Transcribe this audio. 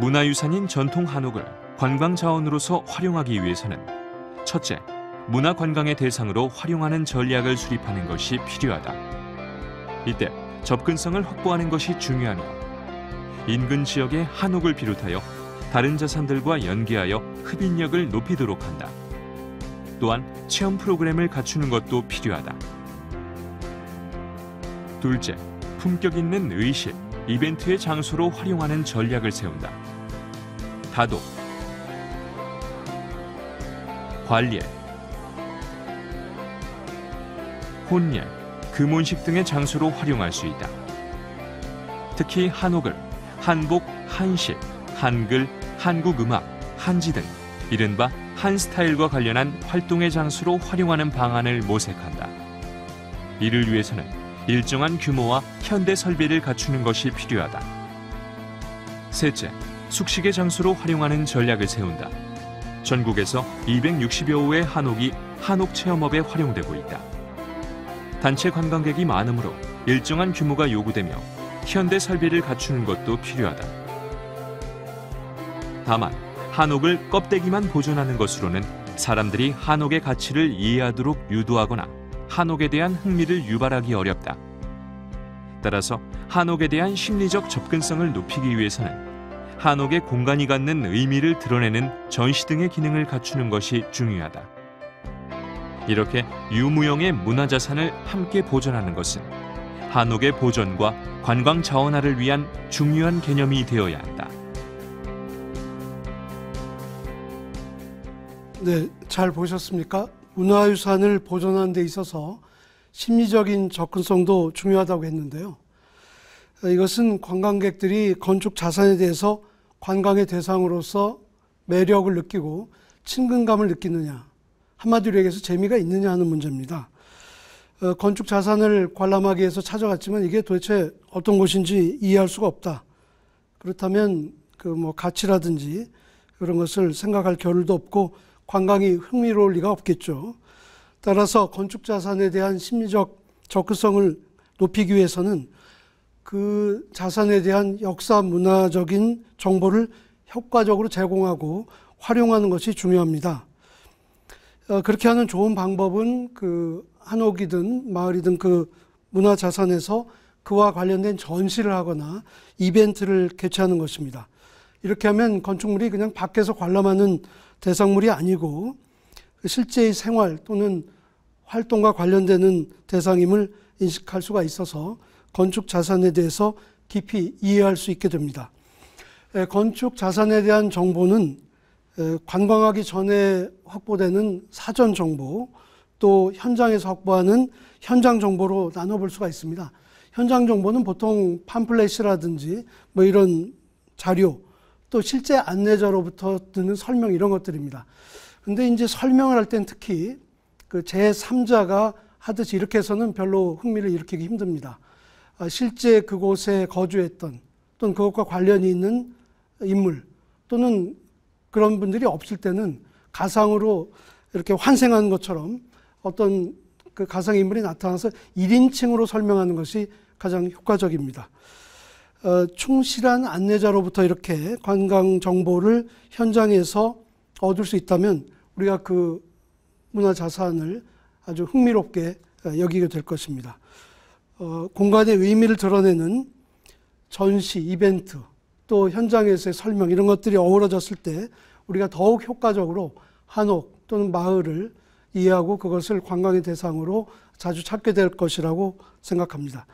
문화유산인 전통 한옥을 관광 자원으로서 활용하기 위해서는 첫째, 문화 관광의 대상으로 활용하는 전략을 수립하는 것이 필요하다. 이때 접근성을 확보하는 것이 중요하며 인근 지역의 한옥을 비롯하여 다른 자산들과 연계하여 흡인력을 높이도록 한다. 또한 체험 프로그램을 갖추는 것도 필요하다. 둘째, 품격 있는 의식, 이벤트의 장소로 활용하는 전략을 세운다. 다도, 관례, 혼례, 금혼식 등의 장소로 활용할 수 있다. 특히 한옥을 한복, 한식, 한글, 한국 음악, 한지 등 이른바 한 스타일과 관련한 활동의 장소로 활용하는 방안을 모색한다. 이를 위해서는 일정한 규모와 현대 설비를 갖추는 것이 필요하다. 셋째, 숙식의 장소로 활용하는 전략을 세운다. 전국에서 260여 호의 한옥이 한옥 체험업에 활용되고 있다. 단체 관광객이 많으므로 일정한 규모가 요구되며 현대 설비를 갖추는 것도 필요하다. 다만 한옥을 껍데기만 보존하는 것으로는 사람들이 한옥의 가치를 이해하도록 유도하거나 한옥에 대한 흥미를 유발하기 어렵다. 따라서 한옥에 대한 심리적 접근성을 높이기 위해서는 한옥의 공간이 갖는 의미를 드러내는 전시 등의 기능을 갖추는 것이 중요하다. 이렇게 유무형의 문화자산을 함께 보존하는 것은 한옥의 보존과 관광 자원화를 위한 중요한 개념이 되어야 한다. 네, 잘 보셨습니까? 문화유산을 보존하는 데 있어서 심리적인 접근성도 중요하다고 했는데요. 이것은 관광객들이 건축 자산에 대해서 관광의 대상으로서 매력을 느끼고 친근감을 느끼느냐, 한마디로 얘기해서 재미가 있느냐 하는 문제입니다. 어, 건축 자산을 관람하기 위해서 찾아갔지만 이게 도대체 어떤 곳인지 이해할 수가 없다. 그렇다면 그 뭐 가치라든지 그런 것을 생각할 겨를도 없고 관광이 흥미로울 리가 없겠죠. 따라서 건축 자산에 대한 심리적 접근성을 높이기 위해서는 그 자산에 대한 역사 문화적인 정보를 효과적으로 제공하고 활용하는 것이 중요합니다. 어, 그렇게 하는 좋은 방법은 그 한옥이든 마을이든 그 문화 자산에서 그와 관련된 전시를 하거나 이벤트를 개최하는 것입니다. 이렇게 하면 건축물이 그냥 밖에서 관람하는 대상물이 아니고 실제의 생활 또는 활동과 관련되는 대상임을 인식할 수가 있어서 건축 자산에 대해서 깊이 이해할 수 있게 됩니다. 건축 자산에 대한 정보는 관광하기 전에 확보되는 사전 정보 또 현장에서 확보하는 현장 정보로 나눠볼 수가 있습니다. 현장 정보는 보통 팜플렛이라든지 뭐 이런 자료 또 실제 안내자로부터 듣는 설명 이런 것들입니다. 근데 이제 설명을 할 땐 특히 그 제3자가 하듯이 이렇게 해서는 별로 흥미를 일으키기 힘듭니다. 아, 실제 그곳에 거주했던 또는 그것과 관련이 있는 인물 또는 그런 분들이 없을 때는 가상으로 이렇게 환생한 것처럼 어떤 그 가상 인물이 나타나서 1인칭으로 설명하는 것이 가장 효과적입니다. 어, 충실한 안내자로부터 이렇게 관광 정보를 현장에서 얻을 수 있다면 우리가 그 문화 자산을 아주 흥미롭게 어, 여기게 될 것입니다. 어, 공간의 의미를 드러내는 전시, 이벤트, 또 현장에서의 설명 이런 것들이 어우러졌을 때 우리가 더욱 효과적으로 한옥 또는 마을을 이해하고 그것을 관광의 대상으로 자주 찾게 될 것이라고 생각합니다.